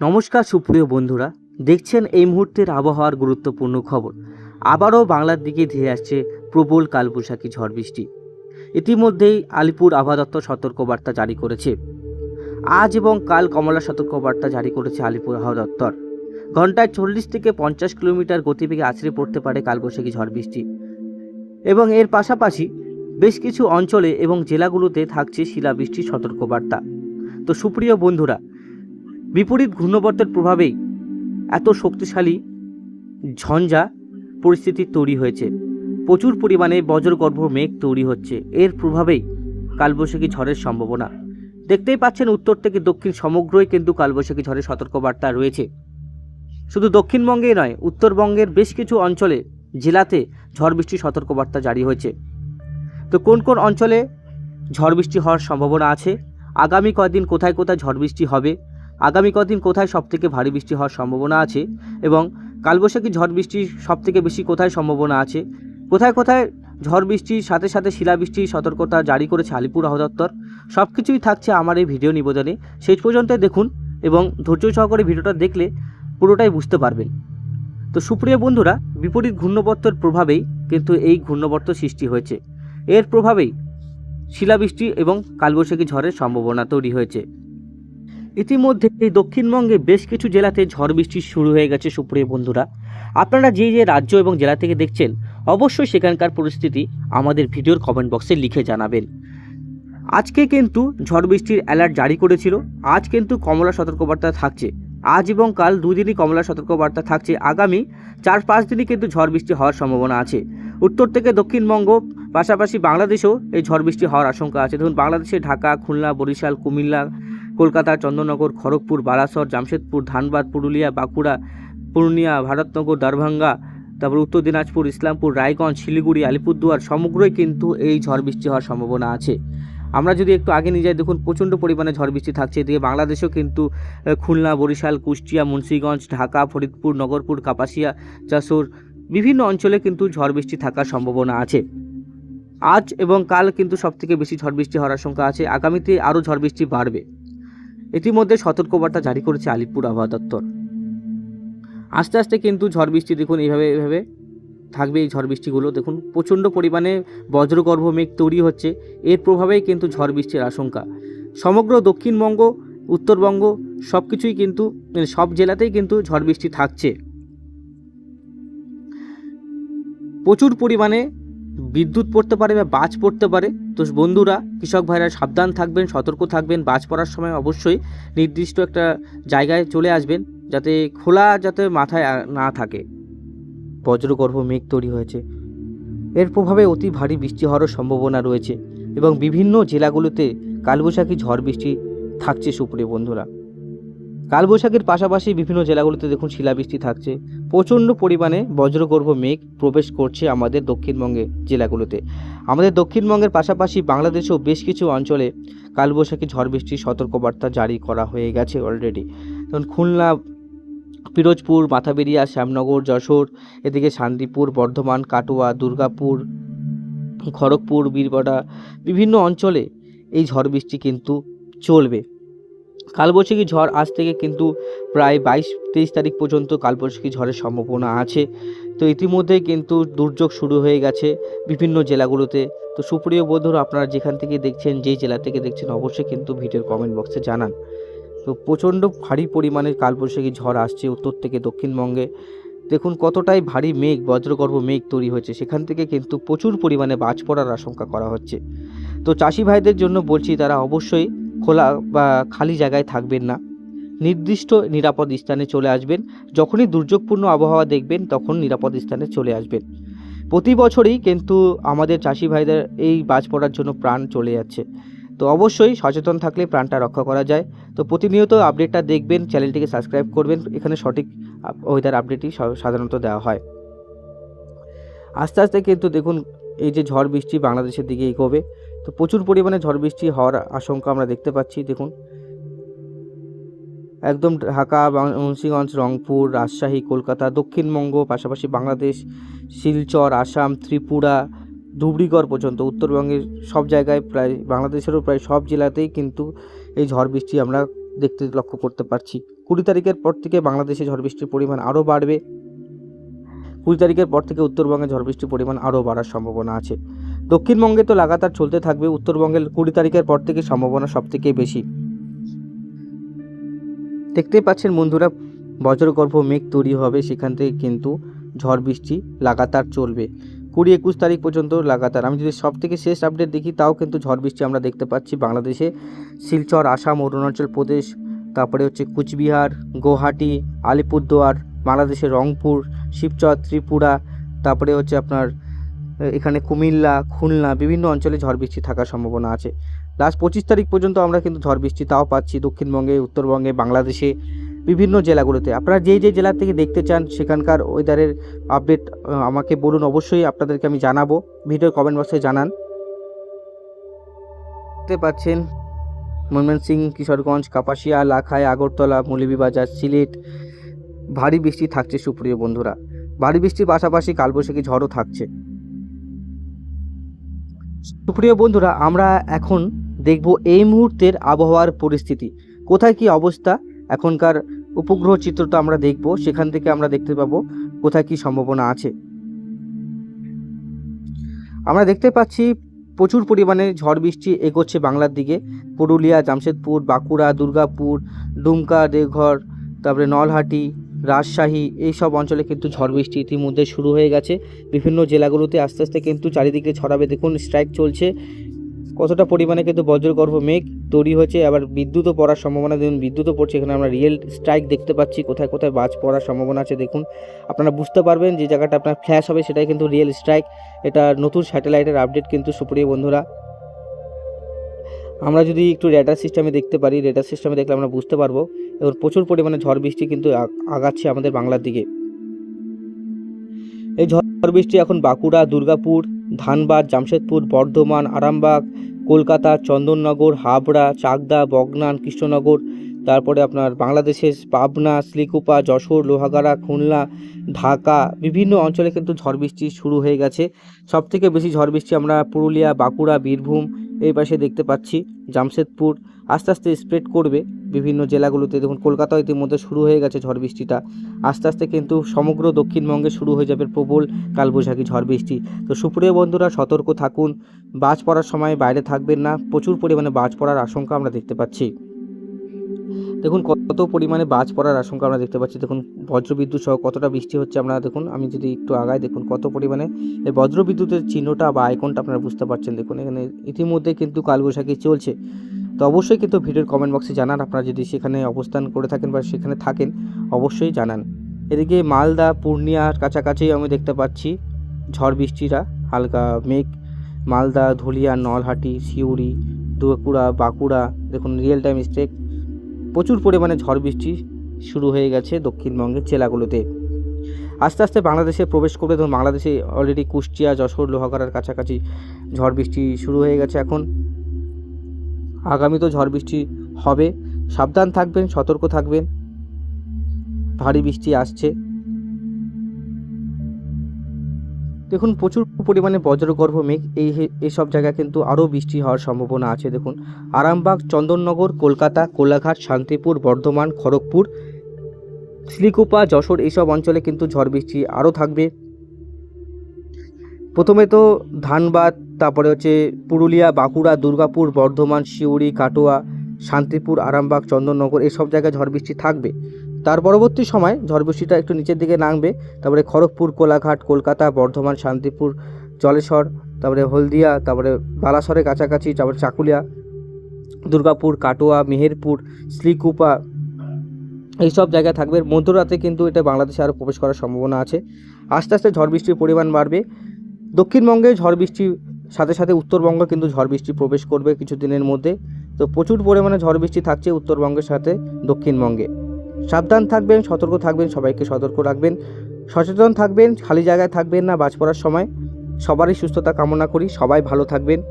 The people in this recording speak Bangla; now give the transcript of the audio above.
নমস্কার সুপ্রিয় বন্ধুরা, দেখছেন এই মুহূর্তের আবহাওয়ার গুরুত্বপূর্ণ খবর। আবারও বাংলার দিকে ধেয়ে আসছে প্রবল কালবৈশাখী ঝড় বৃষ্টি। ইতিমধ্যেই আলিপুর আবহাওয়া দপ্তর সতর্কবার্তা জারি করেছে। আজ এবং কাল কমলা সতর্কবার্তা জারি করেছে আলিপুর আবহাওয়া দপ্তর ঘন্টায় চল্লিশ থেকে পঞ্চাশ কিলোমিটার গতিবেগে আছড়ে পড়তে পারে কালবৈশাখী ঝড় বৃষ্টি। এবং এর পাশাপাশি বেশ কিছু অঞ্চলে এবং জেলাগুলোতে থাকছে শিলাবৃষ্টির সতর্কবার্তা। তো সুপ্রিয় বন্ধুরা বিপরীত ঘূর্ণবর্তের প্রভাবেই এত শক্তিশালী ঝঞ্ঝা পরিস্থিতি তৈরি হয়েছে। প্রচুর পরিমাণে বজ্রগর্ভ মেঘ তৈরি হচ্ছে। এর প্রভাবেই কালবৈশাখী ঝড়ের সম্ভাবনা। দেখতেই পাচ্ছেন উত্তর থেকে দক্ষিণ সমগ্রই কিন্তু কালবৈশাখী ঝড়ের সতর্কবার্তা রয়েছে। শুধু দক্ষিণবঙ্গেই নয়, উত্তরবঙ্গের বেশ কিছু অঞ্চলে, জেলাতে ঝড় বৃষ্টির সতর্কবার্তা জারি হয়েছে। তো কোন কোন অঞ্চলে ঝড় বৃষ্টি হওয়ার সম্ভাবনা আছে? আগামী কয়েকদিন কোথায় কোথায় ঝড় বৃষ্টি হবে? আগামী কদিন কোথায় সবথেকে ভারী বৃষ্টি হওয়ার সম্ভাবনা আছে এবং কালবৈশাখী ঝড় বৃষ্টি সবথেকে বেশি কোথায় সম্ভাবনা আছে? কোথায় কোথায় ঝড় বৃষ্টির সাথে সাথে শিলাবৃষ্টির সতর্কতা জারি করেছে আলিপুর দপ্তর সব কিছুই থাকছে আমার এই ভিডিও নিবেদনে। শেষ পর্যন্ত দেখুন এবং ধৈর্য সহকারে ভিডিওটা দেখলে পুরোটাই বুঝতে পারবেন। তো সুপ্রিয় বন্ধুরা, বিপরীত ঘূর্ণবর্তের প্রভাবেই কিন্তু এই ঘূর্ণবর্ত সৃষ্টি হয়েছে। এর প্রভাবেই শিলাবৃষ্টি এবং কালবৈশাখী ঝড়ের সম্ভাবনা তৈরি হয়েছে। ইতিমধ্যে এই দক্ষিণবঙ্গে বেশ কিছু জেলাতে ঝড় বৃষ্টি শুরু হয়ে গেছে, সুপ্রিয় বন্ধুরা। আপনারা যে যে রাজ্য এবং জেলা থেকে দেখছেন, অবশ্যই সেখানকার পরিস্থিতি আমাদের ভিডিওর কমেন্ট বক্সে লিখে জানাবেন। আজকে কিন্তু ঝড় বৃষ্টির অ্যালার্ট জারি করেছিল। আজ কিন্তু কমলা সতর্কবার্তা থাকছে। আজ এবং কাল দুদিনই কমলা সতর্কবার্তা থাকছে। আগামী চার পাঁচ দিনই কিন্তু ঝড় বৃষ্টি হওয়ার সম্ভাবনা আছে। উত্তর থেকে দক্ষিণবঙ্গ, পাশাপাশি বাংলাদেশেও এই ঝড় বৃষ্টি হওয়ার আশঙ্কা আছে। ধরুন বাংলাদেশে ঢাকা, খুলনা, বরিশাল, কুমিল্লা কলকাতা, চন্দননগর, খড়গপুর বালাসর জামশেদপুর, ধানবাদ, পুরুলিয়া, বাঁকুড়া, পূর্ণিয়া, ভারতনগর, দরভাঙ্গা, তারপর উত্তর দিনাজপুর, ইসলামপুর, রায়গঞ্জ, শিলিগুড়ি, আলিপুরদুয়ার সমগ্রই কিন্তু এই ঝড় বৃষ্টি হওয়ার সম্ভাবনা আছে। আমরা যদি একটু আগে নিয়ে যাই, দেখুন প্রচণ্ড পরিমাণে ঝড় বৃষ্টি থাকছে। এদিকে বাংলাদেশেও কিন্তু খুলনা, বরিশাল, কুষ্টিয়া, মুন্সীগঞ্জ, ঢাকা, ফরিদপুর, নগরপুর, কাপাসিয়া, যশোর, বিভিন্ন অঞ্চলে কিন্তু ঝড় বৃষ্টি থাকার সম্ভাবনা আছে। আজ এবং কাল কিন্তু সবথেকে বেশি ঝড় বৃষ্টি হওয়ার আশঙ্কা আছে। আগামীতে আরও ঝড় বৃষ্টি বাড়বে। ইতিমধ্যে সতর্কবার্তা জারি করেছে আলিপুর আবহাওয়া দপ্তর। আস্তে আস্তে কিন্তু ঝড় বৃষ্টি দেখুন, এইভাবে এইভাবে থাকবে এই ঝড় বৃষ্টিগুলো। দেখুন, প্রচণ্ড পরিমাণে বজ্রগর্ভ মেঘ তৈরি হচ্ছে। এর প্রভাবেই কিন্তু ঝড় বৃষ্টির আশঙ্কা। সমগ্র দক্ষিণবঙ্গ, উত্তরবঙ্গ সব কিছুই কিন্তু মানে সব জেলাতেই কিন্তু ঝড় বৃষ্টি থাকছে। প্রচুর পরিমাণে বিদ্যুৎ পড়তে পারে বা বাজ পড়তে পারে। তো বন্ধুরা, কৃষক ভাইরা সাবধান থাকবেন, সতর্ক থাকবেন। বাজ পড়ার সময় অবশ্যই নির্দিষ্ট একটা জায়গায় চলে আসবেন যাতে খোলা যাতে মাথায় না থাকে। বজ্রগর্ভ মেঘ তৈরি হয়েছে। এর প্রভাবে অতি ভারী বৃষ্টি হওয়ারও সম্ভাবনা রয়েছে এবং বিভিন্ন জেলাগুলোতে কালবৈশাখী ঝড় বৃষ্টি থাকছে সুপ্রিয় বন্ধুরা। কালবৈশাখীর পাশাপাশি বিভিন্ন জেলাগুলিতে দেখুন শিলাবৃষ্টি থাকছে। প্রচণ্ড পরিমাণে বজ্রগর্ভ মেঘ প্রবেশ করছে আমাদের দক্ষিণবঙ্গে জেলাগুলোতে। আমাদের দক্ষিণবঙ্গের পাশাপাশি বাংলাদেশেও বেশ কিছু অঞ্চলে কালবৈশাখী ঝড় বৃষ্টির সতর্কবার্তা জারি করা হয়ে গেছে অলরেডি যেমন খুলনা, পিরোজপুর, মাথাবেরিয়া, শ্যামনগর, যশোর, এদিকে শান্তিপুর, বর্ধমান, কাটোয়া, দুর্গাপুর, খড়গপুর বীরপাড়া বিভিন্ন অঞ্চলে এই ঝড় বৃষ্টি কিন্তু চলবে। কালবৈশাখী ঝড় আজ থেকে কিন্তু প্রায় বাইশ, তেইশ তারিখ পর্যন্ত কালবৈশাখী ঝড়ের সম্ভাবনা আছে। তো ইতিমধ্যেই কিন্তু দুর্যোগ শুরু হয়ে গেছে বিভিন্ন জেলাগুলোতে। তো সুপ্রিয় বন্ধুরা, আপনারা যেখান থেকে দেখছেন যেই জেলা থেকে দেখছেন, অবশ্যই কিন্তু ভিডিওর কমেন্ট বক্সে জানান। তো প্রচণ্ড ভারী পরিমাণের কালবৈশাখী ঝড় আসছে উত্তর থেকে দক্ষিণবঙ্গে। দেখুন, কতটাই ভারী মেঘ, বজ্রগর্ভ মেঘ তৈরি হয়েছে। সেখান থেকে কিন্তু প্রচুর পরিমাণে বাজ পড়ার আশঙ্কা করা হচ্ছে। তো চাষি ভাইদের জন্য বলছি, তারা অবশ্যই খোলা বা খালি জায়গায় থাকবেন না। নির্দিষ্ট নিরাপদ স্থানে চলে আসবেন। যখনই দুর্যোগপূর্ণ আবহাওয়া দেখবেন তখন নিরাপদ স্থানে চলে আসবেন। প্রতি বছরই কিন্তু আমাদের চাষি ভাইদের এই বাজ পড়ার জন্য প্রাণ চলে যাচ্ছে। তো অবশ্যই সচেতন থাকলে প্রাণটা রক্ষা করা যায়। তো প্রতিনিয়ত আপডেটটা দেখবেন, চ্যানেলটিকে সাবস্ক্রাইব করবেন। এখানে সঠিক ওয়েদার আপডেটই সাধারণত দেওয়া হয়। আস্তে আস্তে কিন্তু দেখুন, এই যে ঝড় বৃষ্টি বাংলাদেশের দিকে এগোবে। তো প্রচুর পরিমাণে ঝড় বৃষ্টি হওয়ার আশঙ্কা আমরা দেখতে পাচ্ছি, দেখুন। একদম ঢাকা মুন্সিগঞ্জ, রংপুর, রাজশাহী, কলকাতা, দক্ষিণবঙ্গ, পাশাপাশি বাংলাদেশ, শিলচর, আসাম, ত্রিপুরা, ধুবড়িগড় পর্যন্ত, উত্তরবঙ্গের সব জায়গায় প্রায়, বাংলাদেশেরও প্রায় সব জেলাতেই কিন্তু এই ঝড় বৃষ্টি আমরা দেখতে, লক্ষ্য করতে পারছি। কুড়ি তারিখের পর থেকে বাংলাদেশে ঝড় বৃষ্টির পরিমাণ আরও বাড়বে। কুড়ি তারিখের পর থেকে উত্তরবঙ্গে ঝড় বৃষ্টির পরিমাণ আরও বাড়ার সম্ভাবনা আছে। দক্ষিণবঙ্গে তো লাগাতার চলতে থাকবে, উত্তরবঙ্গের কুড়ি তারিখের পর থেকে সম্ভাবনা সব থেকে বেশি। দেখতেই পাচ্ছেন বন্ধুরা, বজ্রগর্ভ মেঘ তৈরি হবে, সেখান থেকে কিন্তু ঝড় বৃষ্টি লাগাতার চলবে। কুড়ি একুশ তারিখ পর্যন্ত লাগাতার। আমি যদি সব থেকে শেষ আপডেট দেখি, তাও কিন্তু ঝড় বৃষ্টি আমরা দেখতে পাচ্ছি বাংলাদেশে। শিলচর, আসাম, অরুণাচল প্রদেশ, তারপরে হচ্ছে কুচবিহার, গুয়াহাটি, আলিপুরদুয়ার, বাংলাদেশের রংপুর, শিবচর, ত্রিপুরা, তারপরে হচ্ছে আপনার এখানে কুমিল্লা, খুলনা, বিভিন্ন অঞ্চলে ঝড় বৃষ্টি থাকার সম্ভাবনা আছে। লাস্ট পঁচিশ তারিখ পর্যন্ত আমরা কিন্তু ঝড় বৃষ্টি তাও পাচ্ছি দক্ষিণবঙ্গে, উত্তরবঙ্গে, বাংলাদেশে, বিভিন্ন জেলাগুলোতে। আপনারা যেই যে জেলা থেকে দেখতে চান সেখানকার ওয়েদারের আপডেট আমাকে বলুন। অবশ্যই আপনাদেরকে আমি জানাব। ভিডিও কমেন্ট বক্সে জানান। দেখতে পাচ্ছেন ময়মনসিংহ কিশোরগঞ্জ, কাপাসিয়া, লাখাই, আগরতলা, মৌলভীবাজার, সিলেট। ভারী বৃষ্টি থাকছে সুপ্রিয় বন্ধুরা। ভারী বৃষ্টির পাশাপাশি কালবৈশাখী ঝড়ও থাকছে। সুপ্রিয় বন্ধুরা, আমরা এখন দেখব এই মুহূর্তের আবহাওয়ার পরিস্থিতি। কোথায় কি অবস্থা? এখনকার উপগ্রহ চিত্রটা আমরা দেখব, সেখান থেকে আমরা দেখতে পাবো কোথায় কি সম্ভাবনা আছে। আমরা দেখতে পাচ্ছি প্রচুর পরিমাণে ঝড় বৃষ্টি এগোচ্ছে বাংলার দিকে। পুরুলিয়া, জামশেদপুর, বাঁকুড়া, দুর্গাপুর ডুমকা দেওঘর, তারপরে নলহাটি রাজশাহী এই সব অঞ্চলে কিন্তু ঝড় বৃষ্টি ইতিমধ্যে শুরু হয়ে গেছে। বিভিন্ন জেলাগুলোতে আস্তে আস্তে কিন্তু চারিদিকে ছড়াবে। দেখুন স্ট্রাইক চলছে। কতটা পরিমাণে কিন্তু বজ্রগর্ভ মেঘ তৈরি হয়েছে। আবার বিদ্যুৎও পড়ার সম্ভাবনা। দেখুন, বিদ্যুৎও পড়ছে। এখানে আমরা রিয়েল স্ট্রাইক দেখতে পাচ্ছি। কোথায় কোথায় বাজ পড়ার সম্ভাবনা আছে দেখুন। আপনারা বুঝতে পারবেন যে জায়গাটা আপনার ফ্ল্যাশ হবে, সেটাই কিন্তু রিয়েল স্ট্রাইক এটা নতুন স্যাটেলাইটের আপডেট কিন্তু সুপ্রিয় বন্ধুরা। আমরা যদি একটু রেডার সিস্টেমে দেখতে পারি রেডার সিস্টেমে দেখলে আমরা বুঝতে পারব এবং প্রচুর পরিমাণে ঝড় বৃষ্টি কিন্তু আগাচ্ছে আমাদের বাংলার দিকে। এই ঝড় বৃষ্টি এখন বাঁকুড়া, দুর্গাপুর, ধানবাদ, জামশেদপুর, বর্ধমান, আরামবাগ, কলকাতা, চন্দননগর, হাবড়া, চাকদা, বগনান, কৃষ্ণনগর, তারপরে আপনার বাংলাদেশের পাবনা শ্রীকুপা যশোর, লোহাগাড়া, খুলনা, ঢাকা, বিভিন্ন অঞ্চলে কিন্তু ঝড় বৃষ্টি শুরু হয়ে গেছে। সব থেকে বেশি ঝড় বৃষ্টি আমরা পুরুলিয়া, বাঁকুড়া, বীরভূম এই পাশে দেখতে পাচ্ছি জামশেদপুর। আস্তে আস্তে স্প্রেড করবে বিভিন্ন জেলাগুলোতে। দেখুন, কলকাতা ইতিমধ্যে শুরু হয়ে গেছে ঝড় বৃষ্টিটা। আস্তে আস্তে কিন্তু সমগ্র দক্ষিণবঙ্গে শুরু হয়ে যাবে প্রবল কালবৈশাখী ঝড় বৃষ্টি। তো সুপ্রিয় বন্ধুরা, সতর্ক থাকুন। বাজ পড়ার সময় বাইরে থাকবেন না। প্রচুর পরিমাণে বাজ পড়ার আশঙ্কা আমরা দেখতে পাচ্ছি। দেখুন, কত পরিমাণে বাজ পড়ার আশঙ্কা আমরা দেখতে পাচ্ছি। দেখুন, বজ্রবিদ্যুৎ সহ কতটা বৃষ্টি হচ্ছে আপনারা দেখুন, আমি যদি একটু আগায় দেখুন, কত পরিমাণে এই বজ্রবিদ্যুতের চিহ্নটা বা আইকনটা আপনারা বুঝতে পারছেন। দেখুন, এখানে ইতিমধ্যে কিন্তু কালবৈশাখী চলছে। তো অবশ্যই কিন্তু ভিডিওর কমেন্ট বক্সে জানান। আপনারা যদি সেখানে অবস্থান করে থাকেন বা সেখানে থাকেন, অবশ্যই জানান। এদিকে মালদা, পূর্ণিয়ার কাছাকাছি আমি দেখতে পাচ্ছি ঝড় বৃষ্টিরা হালকা মেঘ। মালদা, ধুলিয়া, নলহাটি, সিউড়ি দুয়াকুড়া বাঁকুড়া, দেখুন রিয়েল টাইম স্ট্রেক প্রচুর পরিমাণে ঝড় বৃষ্টি শুরু হয়ে গেছে দক্ষিণবঙ্গের জেলাগুলোতে। আস্তে আস্তে বাংলাদেশে প্রবেশ করবে। ধরুন বাংলাদেশে অলরেডি কুষ্টিয়া, যশোর, লোহাগড়ার কাছাকাছি ঝড় বৃষ্টি শুরু হয়ে গেছে এখন। আগামী তো ঝড় বৃষ্টি হবে। সাবধান থাকবেন, সতর্ক থাকবেন। ভারী বৃষ্টি আসছে। দেখুন, প্রচুর পরিমাণে বজ্রগর্ভ মেঘ এই এইসব জায়গায় কিন্তু আরও বৃষ্টি হওয়ার সম্ভাবনা আছে। দেখুন, আরামবাগ, চন্দননগর, কলকাতা, কোলাঘাট, শান্তিপুর, বর্ধমান, খড়গপুর শ্রীকুপা যশোর এইসব অঞ্চলে কিন্তু ঝড় বৃষ্টি আরও থাকবে। প্রথমে তো ধানবাদ, তারপরে হচ্ছে পুরুলিয়া, বাঁকুড়া, দুর্গাপুর, বর্ধমান, সিউড়ি, কাটোয়া, শান্তিপুর, আরামবাগ, চন্দননগর এইসব জায়গায় ঝড় বৃষ্টি থাকবে। তার পরবর্তী সময় ঝড় বৃষ্টিটা একটু নিচের দিকে নামবে, তারপরে খড়গপুর, কোলাঘাট, কলকাতা, বর্ধমান, শান্তিপুর, জলেশ্বর, তারপরে হলদিয়া, তারপরে বালাসরের কাছাকাছি, তারপরে চাকুলিয়া, দুর্গাপুর, কাটোয়া, মেহেরপুর, শ্রীকুপা, এইসব জায়গায় থাকবে। মধ্যরাতে কিন্তু এটা বাংলাদেশে আরও প্রবেশ করার সম্ভাবনা আছে। আস্তে আস্তে ঝড় বৃষ্টির পরিমাণ বাড়বে। দক্ষিণবঙ্গে ঝড় বৃষ্টির সাথে সাথে উত্তরবঙ্গ কিন্তু ঝড় বৃষ্টি প্রবেশ করবে কিছু দিনের মধ্যে। তো প্রচুর পরিমাণে ঝড় বৃষ্টি থাকছে উত্তরবঙ্গের সাথে দক্ষিণবঙ্গে। সাবধান থাকবেন, সতর্ক থাকবেন, সবাইকে সতর্ক রাখবেন। সচেতন থাকবেন, খালি জায়গায় থাকবেন না বাজ পড়ার সময়। সবারই সুস্থতা কামনা করি, সবাই ভালো থাকবেন।